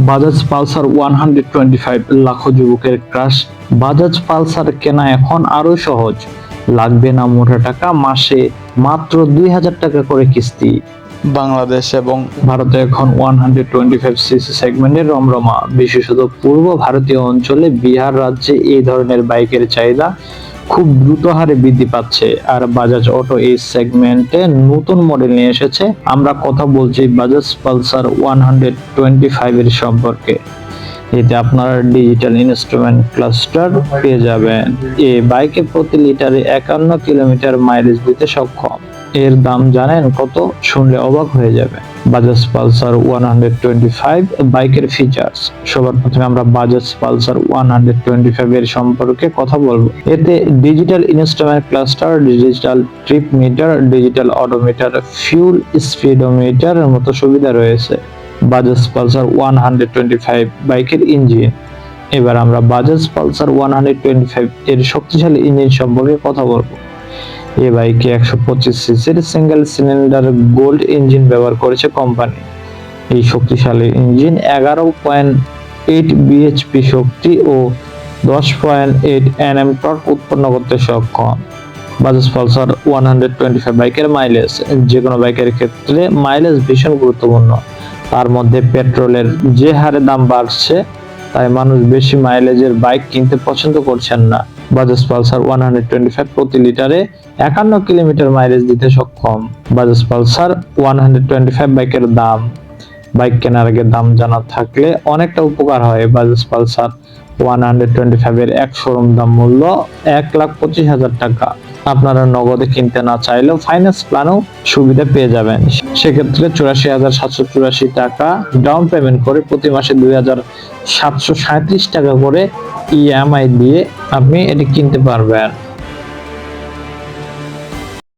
Bajaj Pulsar one hundred twenty five লাখো যুবকের crush. Bajaj Pulsar কেনা এখন আরও সহজ। লাগবে না মোটা টাকা মাসে মাত্র দুই হাজার টাকা করে কিস্তি। বাংলাদেশ এবং ভারতে এখন one hundred twenty five CC সেগমেন্টের রমরমা। বিশেষত পূর্ব ভারতীয় অঞ্চলে বিহার রাজ্যে এই ধরনের বাইকের চাহিদা খুব দ্রুত হারে বৃদ্ধি পাচ্ছে। আর বাজাজ অটো এই সেগমেন্টে নতুন মডেল নিয়ে এসেছে। আমরা কথা বলছি Bajaj Pulsar one hundred twenty five এর সম্পর্কে। এতে আপনারা ডিজিটাল ইনস্ট্রুমেন্ট ক্লাস্টার পেয়ে যাবেন। এই বাইকে প্রতি লিটারে একান্ন কিলোমিটার মাইলেজ দিতে সক্ষম। এর দাম জানেন কত? শুনলে অবাক হয়ে যাবে। Bajaj Pulsar one hundred twenty five বাইকের ফিচার্স সবার প্রথমে আমরা Bajaj Pulsar one hundred twenty five এর সম্পর্কে কথা বলব। এতে digital instrument cluster digital trip meter digital odometer fuel speedometer মতো সুবিধা রয়েছে। Bajaj Pulsar one hundred twenty five বাইকের ইঞ্জিন এবার আমরা Bajaj Pulsar one hundred twenty five এর শক্তিশালী ইঞ্জিন সম্পর্কে কথা বলব। এই বাইকে একশো পঁচিশ সিসির সিঙ্গেল সিলিন্ডার গোল্ড ইঞ্জিন ব্যবহার করেছে কোম্পানি। এই শক্তিশালী ইঞ্জিন এগারো পয়েন্ট এইট বিএইচপি শক্তি ও দশ পয়েন্ট এইট এনএম টর্ক উৎপন্ন করতে সক্ষম। Bajaj Pulsar one hundred twenty five বাইকের মাইলেজ, যে কোনো বাইকের ক্ষেত্রে মাইলেজ ভীষণ গুরুত্বপূর্ণ। তার মধ্যে পেট্রোলের যে হারে দাম বাড়ছে তাই মানুষ বেশি মাইলেজের বাইক কিনতে পছন্দ করছেন না। Bajaj Pulsar one hundred twenty five প্রতি লিটারে একান্ন কিলোমিটার মাইলেজ দিতে সক্ষম। Bajaj Pulsar one hundred twenty five বাইকের দাম। বাইক কেনার আগে দাম জানা থাকলে অনেকটা উপকার হয়। Bajaj Pulsar one hundred twenty five এর এক শোরুম দাম মূল্য এক লাখ পঁচিশ হাজার টাকা। আপনারা নগদে কিনতে না চাইলেও ফাইন্যান্স প্ল্যানও সুবিধা পেয়ে যাবেন। সেক্ষেত্রে চুরাশি হাজার সাতশো চুরাশি টাকা ডাউন পেমেন্ট করে প্রতি মাসে দুই হাজার সাতশো টাকা করে ইএমআই দিয়ে আপনি এটি কিনতে পারবেন।